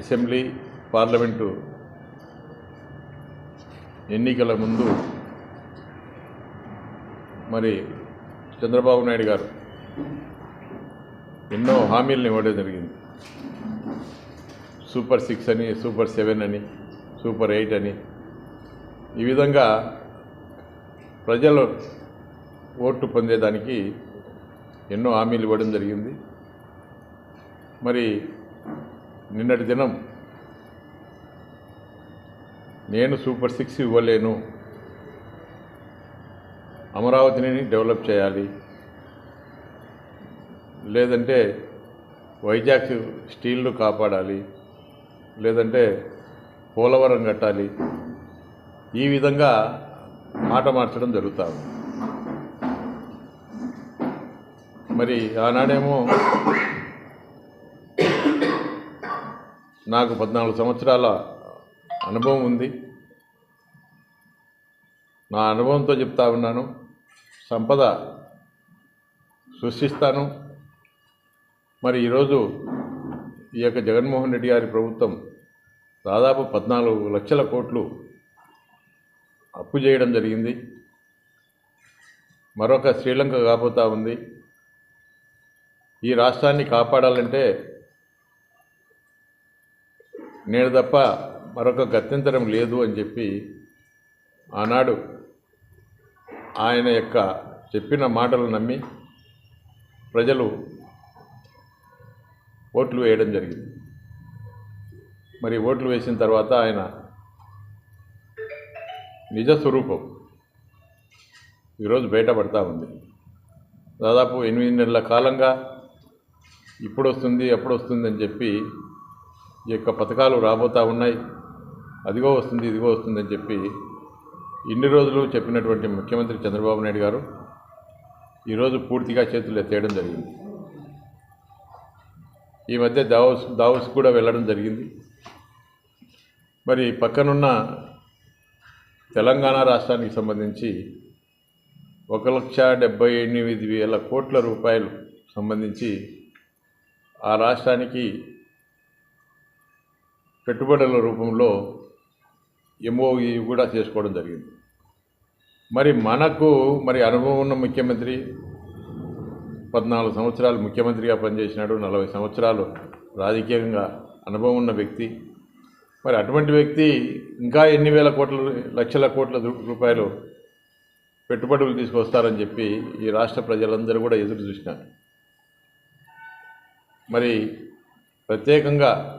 Assembly parliament ఎన్నికల ముందు మరి చంద్రబాబు నాయుడు గారు ఎన్నో హామీలను ఇవ్వడం జరిగింది. సూపర్ సిక్స్ అని సూపర్ సెవెన్ అని సూపర్ ఎయిట్ అని. ఈ విధంగా ప్రజలు ఓటు పొందేదానికి ఎన్నో హామీలు ఇవ్వడం జరిగింది. మరి నిన్నటి దినం నేను సూపర్ సిక్స్ ఇవ్వలేను. అమరావతిని డెవలప్ చేయాలి. లేదంటే వైజాగ్ స్టీల్ను కాపాడాలి. లేదంటే పోలవరం కట్టాలి. ఈ విధంగా మాట మార్చడం జరుగుతా మరి ఆనాడేమో నాకు పద్నాలుగు సంవత్సరాల అనుభవం ఉంది. నా అనుభవంతో చెప్తా ఉన్నాను. సంపద సృష్టిస్తాను. మరి ఈరోజు ఈ యొక్క జగన్మోహన్ రెడ్డి గారి ప్రభుత్వం దాదాపు పద్నాలుగు లక్షల కోట్లు అప్పు చేయడం జరిగింది. మరొక శ్రీలంక కాబోతా ఉంది. ఈ రాష్ట్రాన్ని కాపాడాలంటే నేను తప్ప మరొక గత్యంతరం లేదు అని చెప్పి ఆనాడు ఆయన యొక్క చెప్పిన మాటలు నమ్మి ప్రజలు ఓట్లు వేయడం జరిగింది. మరి ఓట్లు వేసిన తర్వాత ఆయన నిజ స్వరూపం ఈరోజు బయటపడతా ఉంది. దాదాపు ఎనిమిది నెలల కాలంగా ఇప్పుడు వస్తుంది అప్పుడు వస్తుంది అని చెప్పి యొక్క పథకాలు రాబోతూ ఉన్నాయి. అదిగో వస్తుంది ఇదిగో వస్తుందని చెప్పి ఇన్ని రోజులు చెప్పినటువంటి ముఖ్యమంత్రి చంద్రబాబు నాయుడు గారు ఈరోజు పూర్తిగా చేతులు ఎత్తేయడం జరిగింది. ఈ మధ్య దావోస్ దావోస్ కూడా వెళ్ళడం జరిగింది. మరి పక్కనున్న తెలంగాణ రాష్ట్రానికి సంబంధించి ఒక లక్ష డెబ్బై ఎనిమిది వేల కోట్ల రూపాయలు సంబంధించి ఆ రాష్ట్రానికి పెట్టుబడుల రూపంలో ఎంఓఈ కూడా చేసుకోవడం జరిగింది. మరి మనకు మరి అనుభవం ఉన్న ముఖ్యమంత్రి పద్నాలుగు సంవత్సరాలు ముఖ్యమంత్రిగా పనిచేసినాడు నలభై సంవత్సరాలు రాజకీయంగా అనుభవం ఉన్న వ్యక్తి. మరి అటువంటి వ్యక్తి ఇంకా ఎన్ని వేల కోట్ల లక్షల కోట్ల రూ- రూపాయలు పెట్టుబడులు తీసుకొస్తారని చెప్పి ఈ రాష్ట్ర ప్రజలందరూ కూడా ఎదురు చూసినారు. మరి ప్రత్యేకంగా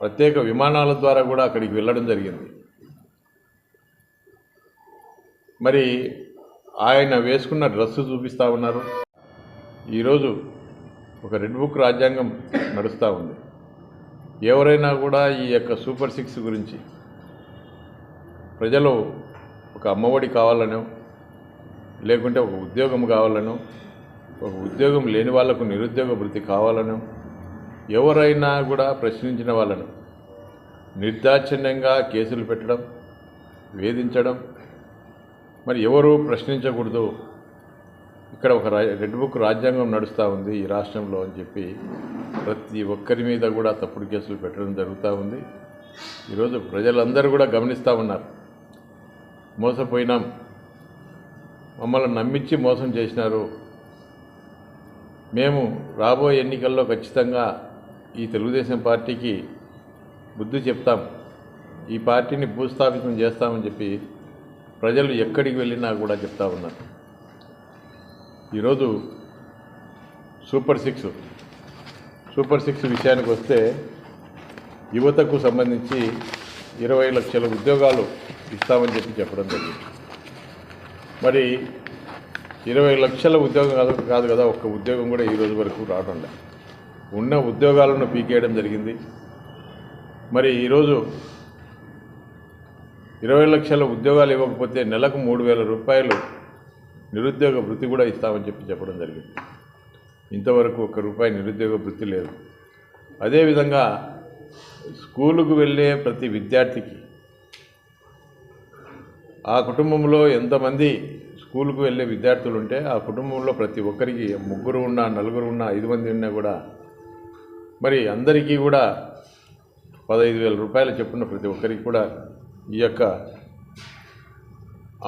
ప్రత్యేక విమానాల ద్వారా కూడా అక్కడికి వెళ్ళడం జరిగింది. మరి ఆయన వేసుకున్న డ్రెస్సు చూపిస్తూ ఉన్నారు. ఈరోజు ఒక రెడ్ బుక్ రాజ్యాంగం నడుస్తూ ఉంది. ఎవరైనా కూడా ఈ యొక్క సూపర్ సిక్స్ గురించి ప్రజలు ఒక అమ్మఒడి కావాలనో లేకుంటే ఒక ఉద్యోగం కావాలనో ఒక ఉద్యోగం లేని వాళ్ళకు నిరుద్యోగ వృత్తి కావాలనో ఎవరైనా కూడా ప్రశ్నించిన వాళ్ళను నిర్దాక్షిణ్యంగా కేసులు పెట్టడం వేధించడం మరి ఎవరు ప్రశ్నించకూడదు. ఇక్కడ ఒక రెడ్ బుక్ రాజ్యాంగం నడుస్తూ ఉంది ఈ రాష్ట్రంలో అని చెప్పి ప్రతి ఒక్కరి మీద కూడా తప్పుడు కేసులు పెట్టడం జరుగుతూ ఉంది. ఈరోజు ప్రజలందరూ కూడా గమనిస్తూ ఉన్నారు. మోసపోయినాం. మమ్మల్ని నమ్మించి మోసం చేసినారు. మేము రాబోయే ఎన్నికల్లో ఖచ్చితంగా ఈ తెలుగుదేశం పార్టీకి బుద్ధి చెప్తాం. ఈ పార్టీని భూస్థాపితం చేస్తామని చెప్పి ప్రజలు ఎక్కడికి వెళ్ళినా కూడా చెప్తా ఉన్నారు. ఈరోజు సూపర్ సిక్స్ సూపర్ సిక్స్ విషయానికి వస్తే యువతకు సంబంధించి ఇరవై లక్షల ఉద్యోగాలు ఇస్తామని చెప్పి చెప్పడం జరిగింది. మరి ఇరవై లక్షల ఉద్యోగం కాదు కాదు కదా ఒక్క ఉద్యోగం కూడా ఈ రోజు వరకు రావడం లేదు ఉన్న ఉద్యోగాలను పీకేయడం జరిగింది. మరి ఈరోజు ఇరవై లక్షల ఉద్యోగాలు ఇవ్వకపోతే నెలకు మూడు వేల రూపాయలు నిరుద్యోగ వృత్తి కూడా ఇస్తామని చెప్పి చెప్పడం జరిగింది. ఇంతవరకు ఒక్క రూపాయి నిరుద్యోగ వృత్తి లేదు. అదేవిధంగా స్కూలుకు వెళ్ళే ప్రతి విద్యార్థికి ఆ కుటుంబంలో ఎంతమంది స్కూలుకు వెళ్ళే విద్యార్థులు ఉంటే ఆ కుటుంబంలో ప్రతి ఒక్కరికి ముగ్గురు ఉన్నా నలుగురు ఉన్నా ఐదు మంది ఉన్నా కూడా మరి అందరికీ కూడా పదహైదు వేల రూపాయలు చెప్పున్న ప్రతి ఒక్కరికి కూడా ఈ యొక్క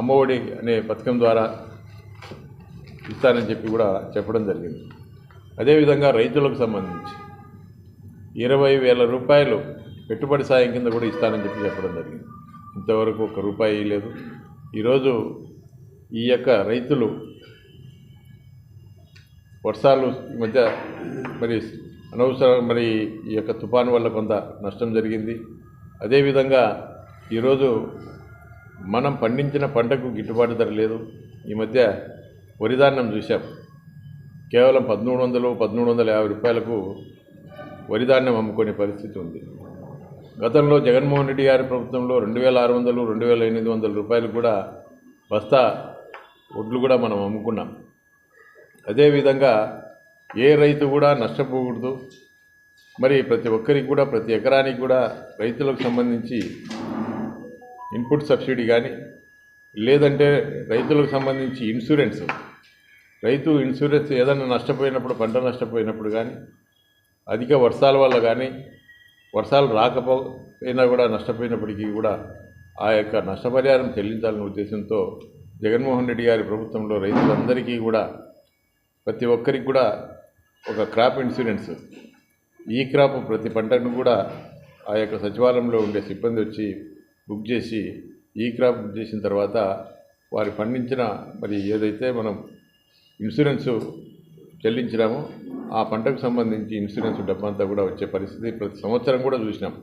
అమ్మఒడి అనే పథకం ద్వారా ఇస్తానని చెప్పి కూడా చెప్పడం జరిగింది. అదేవిధంగా రైతులకు సంబంధించి ఇరవై వేల రూపాయలు పెట్టుబడి సాయం కింద కూడా ఇస్తానని చెప్పి చెప్పడం జరిగింది. ఇంతవరకు ఒక రూపాయి లేదు. ఈరోజు ఈ యొక్క రైతులు వర్షాలు ఈ మధ్య మరి అనవసరం మరి ఈ యొక్క తుఫాను వల్ల కొంత నష్టం జరిగింది. అదేవిధంగా ఈరోజు మనం పండించిన పంటకు గిట్టుబాటు ధర లేదు. ఈ మధ్య వరిధాన్యం చూసాం కేవలం పదమూడు వందలు పదమూడు వందల యాభై రూపాయలకు వరిధాన్యం అమ్ముకునే పరిస్థితి ఉంది. గతంలో జగన్మోహన్ రెడ్డి గారి ప్రభుత్వంలో రెండు వేల ఆరు వందలు రెండు వేల ఎనిమిది వందల రూపాయలు కూడా బస్తా ఒడ్లు కూడా మనం అమ్ముకున్నాం. అదేవిధంగా ఏ రైతు కూడా నష్టపోకూడదు. మరి ప్రతి ఒక్కరికి కూడా ప్రతి ఎకరానికి కూడా రైతులకు సంబంధించి ఇన్పుట్ సబ్సిడీ కానీ లేదంటే రైతులకు సంబంధించి ఇన్సూరెన్స్. రైతు ఇన్సూరెన్స్ ఏదైనా నష్టపోయినప్పుడు పంట నష్టపోయినప్పుడు కానీ అధిక వర్షాల వల్ల కానీ వర్షాలు రాకపోయినా కూడా నష్టపోయినప్పటికీ కూడా ఆ యొక్క నష్టపరిహారం చెల్లించాలనే ఉద్దేశంతో జగన్మోహన్ రెడ్డి గారి ప్రభుత్వంలో రైతులందరికీ కూడా ప్రతి ఒక్కరికి కూడా ఒక క్రాప్ ఇన్సూరెన్స్ ఈ క్రాప్ ప్రతి పంటను కూడా ఆ యొక్క సచివాలయంలో ఉండే సిబ్బంది వచ్చి బుక్ చేసి ఈ క్రాప్ బుక్ చేసిన తర్వాత వారి పండించిన మరి ఏదైతే మనం ఇన్సూరెన్స్ చెల్లించినామో ఆ పంటకు సంబంధించి ఇన్సూరెన్స్ డబ్బంతా కూడా వచ్చే పరిస్థితి ప్రతి సంవత్సరం కూడా చూసినాం.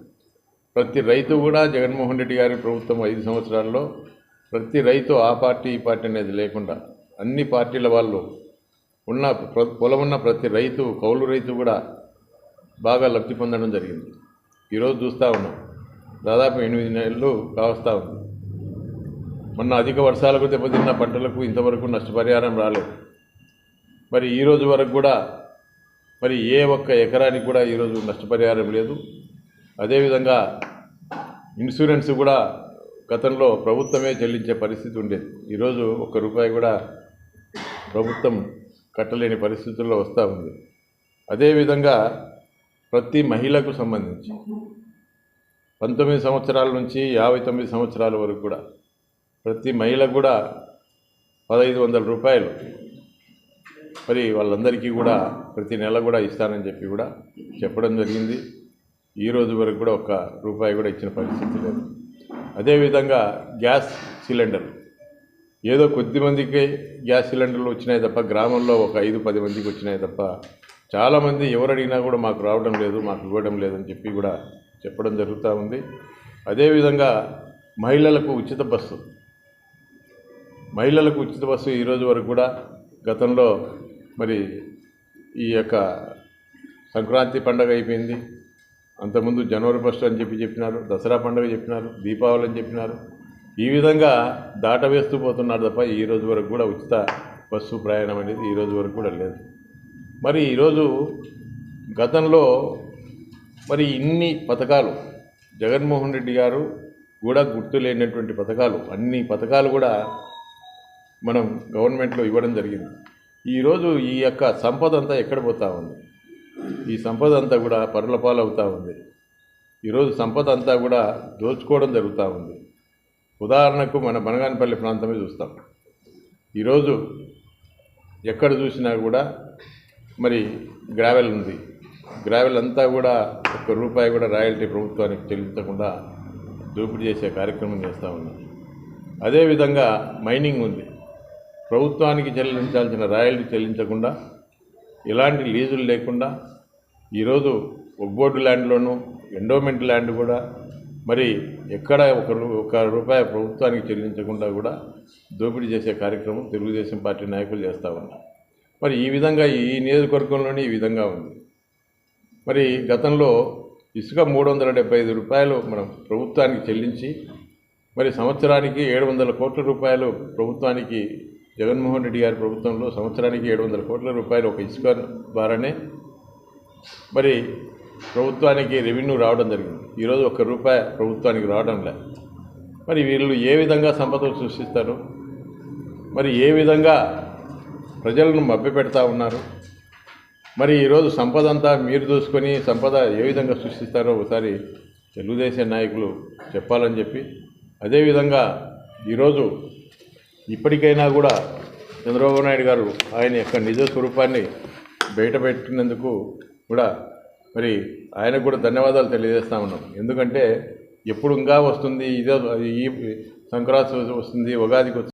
ప్రతి రైతు కూడా జగన్మోహన్ రెడ్డి గారి ప్రభుత్వం ఐదు సంవత్సరాల్లో ప్రతి రైతు ఆ పార్టీ ఈ పార్టీ అనేది లేకుండా అన్ని పార్టీల వాళ్ళు ఉన్న ప్ర- పొలం ఉన్న ప్రతి రైతు కౌలు రైతు కూడా బాగా లబ్ధి పొందడం జరిగింది. ఈరోజు చూస్తూ ఉన్నాం. దాదాపు ఎనిమిది నెలలు కావస్తూ ఉంది. మొన్న అధిక వర్షాలకు దెబ్బతిన్న పంటలకు ఇంతవరకు నష్టపరిహారం రాలేదు. మరి ఈ రోజు వరకు కూడా మరి ఏ ఒక్క ఎకరానికి కూడా ఈరోజు నష్టపరిహారం లేదు. అదేవిధంగా ఇన్సూరెన్స్ కూడా గతంలో ప్రభుత్వమే చెల్లించే పరిస్థితి ఉండేది. ఈరోజు ఒక్క రూపాయి కూడా ప్రభుత్వం కట్టలేని పరిస్థితుల్లో వస్తూ ఉంది. అదేవిధంగా ప్రతి మహిళకు సంబంధించి పంతొమ్మిది సంవత్సరాల నుంచి యాభై తొమ్మిది సంవత్సరాల వరకు కూడా ప్రతి మహిళకు కూడా పదహైదు వందల రూపాయలు మరి వాళ్ళందరికీ కూడా ప్రతి నెల కూడా ఇస్తానని చెప్పి కూడా చెప్పడం జరిగింది. ఈ రోజు వరకు కూడా ఒక్క రూపాయి కూడా ఇచ్చిన పరిస్థితి లేదు. అదేవిధంగా గ్యాస్ సిలిండర్ ఏదో కొద్ది మందికి గ్యాస్ సిలిండర్లు వచ్చినాయి తప్ప గ్రామంలో ఒక ఐదు పది మందికి వచ్చినాయి తప్ప చాలామంది ఎవరు అడిగినా కూడా మాకు రావడం లేదు మాకు ఇవ్వడం లేదని చెప్పి కూడా చెప్పడం జరుగుతూ ఉంది. అదేవిధంగా మహిళలకు ఉచిత బస్సు. మహిళలకు ఉచిత బస్సు ఈ రోజు వరకు కూడా గతంలో మరి ఈ యొక్క సంక్రాంతి పండగ అయిపోయింది. అంతకుముందు జనవరి ఫస్ట్ అని చెప్పి చెప్పినారు దసరా పండుగ చెప్పినారు దీపావళి అని చెప్పినారు. ఈ విధంగా దాటవేస్తూ పోతున్నారు తప్ప ఈ రోజు వరకు కూడా ఉచిత బస్సు ప్రయాణం అనేది ఈ రోజు వరకు కూడా లేదు. మరి ఈరోజు గతంలో మరి ఇన్ని పథకాలు జగన్మోహన్ రెడ్డి గారు కూడా గుర్తు లేనటువంటి పథకాలు అన్ని పథకాలు కూడా మనం గవర్నమెంట్లో ఇవ్వడం జరిగింది. ఈరోజు ఈ యొక్క సంపద అంతా ఎక్కడ పోతా ఉంది? ఈ సంపద అంతా కూడా పరులపాలవుతూ ఉంది. ఈరోజు సంపద అంతా కూడా దోచుకోవడం జరుగుతూ ఉంది. ఉదాహరణకు మన బనగానపల్లి ప్రాంతమే చూస్తాం. ఈరోజు ఎక్కడ చూసినా కూడా మరి గ్రావెల్ ఉంది. గ్రావెల్ అంతా కూడా ఒక్క రూపాయి కూడా రాయల్టీ ప్రభుత్వానికి చెల్లించకుండా దోపిడీ చేసే కార్యక్రమం చేస్తూ ఉన్నాం. అదేవిధంగా మైనింగ్ ఉంది. ప్రభుత్వానికి చెల్లించాల్సిన రాయల్టీ చెల్లించకుండా ఎలాంటి లీజులు లేకుండా ఈరోజు ఒగ్గోటు ల్యాండ్లోనూ ఎండోమెంట్ ల్యాండ్ కూడా మరి ఎక్కడ ఒక రూ- ఒక రూపాయి ప్రభుత్వానికి చెల్లించకుండా కూడా దోపిడీ చేసే కార్యక్రమం తెలుగుదేశం పార్టీ నాయకులు చేస్తూ ఉన్నారు. మరి ఈ విధంగా ఈ నియోజకవర్గంలోనే ఈ విధంగా ఉంది. మరి గతంలో ఇసుక మూడు వందల డెబ్బై ఐదు రూపాయలు మనం ప్రభుత్వానికి చెల్లించి మరి సంవత్సరానికి ఏడు వందల కోట్ల రూపాయలు ప్రభుత్వానికి జగన్మోహన్ రెడ్డి గారి ప్రభుత్వంలో సంవత్సరానికి ఏడు వందల కోట్ల రూపాయలు ఒక ఇసుక ద్వారానే మరి ప్రభుత్వానికి రెవెన్యూ రావడం జరిగింది. ఈరోజు ఒక్క రూపాయి ప్రభుత్వానికి రావడం లే. మరి వీళ్ళు ఏ విధంగా సంపదలు సృష్టిస్తారు? మరి ఏ విధంగా ప్రజలను మభ్యపెడతా ఉన్నారు? మరి ఈరోజు సంపద అంతా మీరు చూసుకొని సంపద ఏ విధంగా సృష్టిస్తారో ఒకసారి తెలుగుదేశం నాయకులు చెప్పాలని చెప్పి అదేవిధంగా ఈరోజు ఇప్పటికైనా కూడా చంద్రబాబు నాయుడు గారు ఆయన యొక్క నిజ స్వరూపాన్ని బయటపెట్టినందుకు కూడా మరి ఆయనకు కూడా ధన్యవాదాలు తెలియజేస్తా ఉన్నాం. ఎందుకంటే ఎప్పుడు ఇంకా వస్తుంది ఇదే ఈ సంక్రాంతి వస్తుంది ఉగాదికి వస్తుంది.